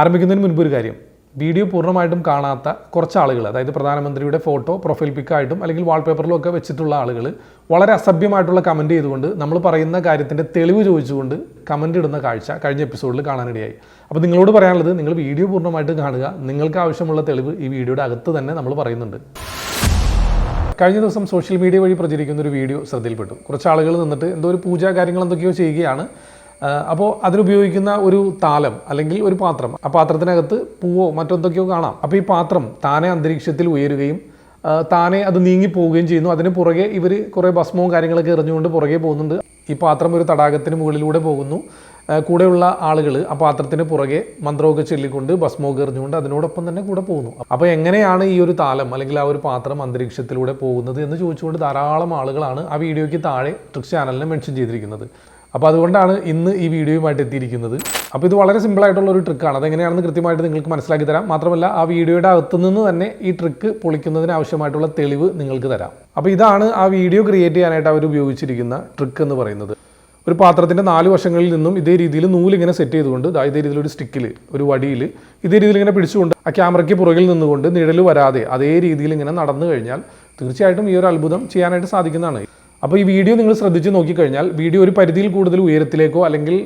ആരംഭിക്കുന്നതിന് മുൻപ് ഒരു കാര്യം. വീഡിയോ പൂർണമായിട്ടും കാണാത്ത കുറച്ച് ആളുകൾ അതായത് പ്രധാനമന്ത്രിയുടെ ഫോട്ടോ പ്രൊഫൈൽ പിക്കായിട്ടും അല്ലെങ്കിൽ വാൾപേപ്പറിലും ഒക്കെ വെച്ചിട്ടുള്ള ആളുകൾ വളരെ അസഭ്യമായിട്ടുള്ള കമന്റ് ചെയ്തുകൊണ്ട് നമ്മൾ പറയുന്ന കാര്യത്തിന്റെ തെളിവ് ചോദിച്ചുകൊണ്ട് കമന്റ് ഇടുന്ന കാഴ്ച കഴിഞ്ഞ എപ്പിസോഡിൽ കാണാനിടയായി. അപ്പോൾ നിങ്ങളോട് പറയാനുള്ളത് നിങ്ങൾ വീഡിയോ പൂർണമായിട്ട് കാണുക നിങ്ങൾക്ക് ആവശ്യമുള്ള തെളിവ് ഈ വീഡിയോയുടെ അകത്ത് തന്നെ നമ്മൾ പറയുന്നുണ്ട്. കഴിഞ്ഞ ദിവസം സോഷ്യൽ മീഡിയ വഴി പ്രചരിക്കുന്ന ഒരു വീഡിയോ ശ്രദ്ധയിൽപ്പെട്ടു. കുറച്ച് ആളുകൾ നിന്നിട്ട് എന്തോ ഒരു പൂജാ കാര്യങ്ങൾ എന്തൊക്കെയോ ചെയ്യുകയാണ്. അപ്പോൾ അതിനുപയോഗിക്കുന്ന ഒരു താലം അല്ലെങ്കിൽ ഒരു പാത്രം ആ പാത്രത്തിനകത്ത് പൂവോ മറ്റെന്തൊക്കെയോ കാണാം. അപ്പോൾ ഈ പാത്രം താനെ അന്തരീക്ഷത്തിൽ ഉയരുകയും താനെ അത് നീങ്ങി പോവുകയും ചെയ്യുന്നു. അതിന് പുറകെ ഇവർ കുറേ ഭസ്മവും കാര്യങ്ങളൊക്കെ എറിഞ്ഞുകൊണ്ട് പുറകെ പോകുന്നുണ്ട്. ഈ പാത്രം ഒരു തടാകത്തിന് മുകളിലൂടെ പോകുന്നു. കൂടെയുള്ള ആളുകൾ ആ പാത്രത്തിന് പുറകെ മന്ത്രമൊക്കെ ചൊല്ലിക്കൊണ്ട് ഭസ്മമൊക്കെ എറിഞ്ഞുകൊണ്ട് അതിനോടൊപ്പം തന്നെ കൂടെ പോകുന്നു. അപ്പോൾ എങ്ങനെയാണ് ഈ ഒരു താലം അല്ലെങ്കിൽ ആ ഒരു പാത്രം അന്തരീക്ഷത്തിലൂടെ പോകുന്നത് എന്ന് ചോദിച്ചുകൊണ്ട് ധാരാളം ആളുകളാണ് ആ വീഡിയോയ്ക്ക് താഴെ ട്രിക്സ് ചാനലിനെ മെൻഷൻ ചെയ്തിരിക്കുന്നത്. അപ്പോൾ അതുകൊണ്ടാണ് ഇന്ന് ഈ വീഡിയോയുമായിട്ട് എത്തിയിരിക്കുന്നത്. അപ്പോൾ ഇത് വളരെ സിമ്പിളായിട്ടുള്ള ഒരു ട്രിക്കാണ് അതെങ്ങനെയാണെന്ന് കൃത്യമായിട്ട് നിങ്ങൾക്ക് മനസ്സിലാക്കി തരാം. മാത്രമല്ല ആ വീഡിയോയുടെ അകത്തു നിന്ന് തന്നെ ഈ ട്രിക്ക് പൊളിക്കുന്നതിന് ആവശ്യമായിട്ടുള്ള തെളിവ് നിങ്ങൾക്ക് തരാം. അപ്പോൾ ഇതാണ് ആ വീഡിയോ ക്രിയേറ്റ് ചെയ്യാനായിട്ട് അവർ ഉപയോഗിച്ചിരിക്കുന്ന ട്രിക്ക് എന്ന് പറയുന്നത്. ഒരു പാത്രത്തിന്റെ നാല് വശങ്ങളിൽ നിന്നും ഇതേ രീതിയിൽ നൂലിങ്ങനെ സെറ്റ് ചെയ്തുകൊണ്ട് ഇതേ രീതിയിൽ ഒരു സ്റ്റിക്കിൽ ഒരു വടിയിൽ ഇതേ രീതിയിൽ ഇങ്ങനെ പിടിച്ചുകൊണ്ട് ആ ക്യാമറയ്ക്ക് പുറകിൽ നിന്നുകൊണ്ട് നിഴൽ വരാതെ അതേ രീതിയിൽ ഇങ്ങനെ നടന്നു കഴിഞ്ഞാൽ തീർച്ചയായിട്ടും ഈ ഒരു അത്ഭുതം ചെയ്യാനായിട്ട് സാധിക്കുന്നതാണ്. അപ്പോൾ ഈ വീഡിയോ നിങ്ങൾ ശ്രദ്ധിച്ച് നോക്കിക്കഴിഞ്ഞാൽ വീഡിയോ ഒരു പരിധിയിൽ കൂടുതൽ ഉയരത്തിലേക്കോ അല്ലെങ്കിൽ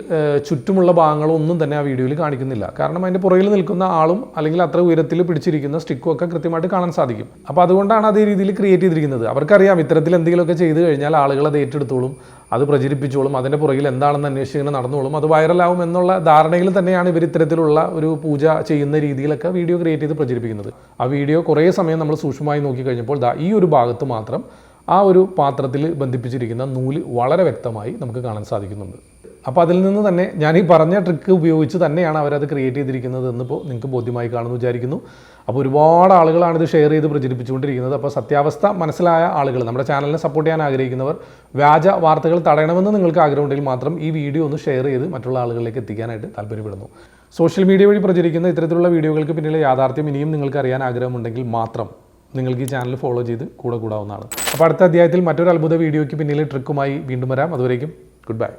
ചുറ്റുമുള്ള ഭാഗങ്ങളോ ഒന്നും തന്നെ ആ വീഡിയോയിൽ കാണിക്കുന്നില്ല. കാരണം അതിന്റെ പുറകിൽ നിൽക്കുന്ന ആളും അല്ലെങ്കിൽ അത്ര ഉയരത്തിൽ പിടിച്ചിരിക്കുന്ന സ്റ്റിക്കും ഒക്കെ കൃത്യമായിട്ട് കാണാൻ സാധിക്കും. അപ്പോൾ അതുകൊണ്ടാണ് അതേ രീതിയിൽ ക്രിയേറ്റ് ചെയ്തിരിക്കുന്നത്. അവർക്കറിയാം ഇത്തരത്തിൽ എന്തെങ്കിലുമൊക്കെ ചെയ്തു കഴിഞ്ഞാൽ ആളുകൾ അത് ഏറ്റെടുത്തോളും അത് പ്രചരിപ്പിച്ചോളും അതിന്റെ പുറകിൽ എന്താണെന്ന് അന്വേഷിച്ച് ഇങ്ങനെ നടന്നോളും അത് വൈറലാവും എന്നുള്ള ധാരണയിൽ തന്നെയാണ് ഇവർ ഇത്തരത്തിലുള്ള ഒരു പൂജ ചെയ്യുന്ന രീതിയിലൊക്കെ വീഡിയോ ക്രിയേറ്റ് ചെയ്ത് പ്രചരിപ്പിക്കുന്നത്. ആ വീഡിയോ കുറേ സമയം നമ്മൾ സൂക്ഷ്മമായി നോക്കിക്കഴിഞ്ഞപ്പോൾ ദാ ഈ ഒരു ഭാഗത്ത് മാത്രം ആ ഒരു പാത്രത്തിൽ ബന്ധിപ്പിച്ചിരിക്കുന്ന നൂൽ വളരെ വ്യക്തമായി നമുക്ക് കാണാൻ സാധിക്കുന്നുണ്ട്. അപ്പോൾ അതിൽ നിന്ന് തന്നെ ഞാൻ ഈ പറഞ്ഞ ട്രിക്ക് ഉപയോഗിച്ച് തന്നെയാണ് അവരത് ക്രിയേറ്റ് ചെയ്തിരിക്കുന്നത് എന്നിപ്പോൾ നിങ്ങൾക്ക് ബോധ്യമായി കാണുമെന്ന് വിചാരിക്കുന്നു. അപ്പോൾ ഒരുപാട് ആളുകളാണ് ഇത് ഷെയർ ചെയ്ത് പ്രചരിപ്പിച്ചുകൊണ്ടിരിക്കുന്നത്. അപ്പോൾ സത്യാവസ്ഥ മനസ്സിലായ ആളുകൾ നമ്മുടെ ചാനലിനെ സപ്പോർട്ട് ചെയ്യാൻ ആഗ്രഹിക്കുന്നവർ വ്യാജ വാർത്തകൾ തടയണമെന്ന് നിങ്ങൾക്ക് ആഗ്രഹമുണ്ടെങ്കിൽ മാത്രം ഈ വീഡിയോ ഒന്ന് ഷെയർ ചെയ്ത് മറ്റുള്ള ആളുകളിലേക്ക് എത്തിക്കാനായിട്ട് താല്പര്യപ്പെടുന്നു. സോഷ്യൽ മീഡിയ വഴി പ്രചരിക്കുന്ന ഇത്തരത്തിലുള്ള വീഡിയോകൾക്ക് പിന്നിലെ യാഥാർത്ഥ്യം ഇനിയും നിങ്ങൾക്ക് അറിയാൻ ആഗ്രഹമുണ്ടെങ്കിൽ മാത്രം നിങ്ങൾക്ക് ഈ ചാനൽ ഫോളോ ചെയ്ത് കൂടെ കൂടാവുന്നതാണ്. അപ്പോൾ അടുത്ത അധ്യായത്തിൽ മറ്റൊരു അത്ഭുത വീഡിയോയ്ക്ക് പിന്നിലെ ട്രിക്കുമായി വീണ്ടും വരാം. അതുവരേക്കും ഗുഡ് ബൈ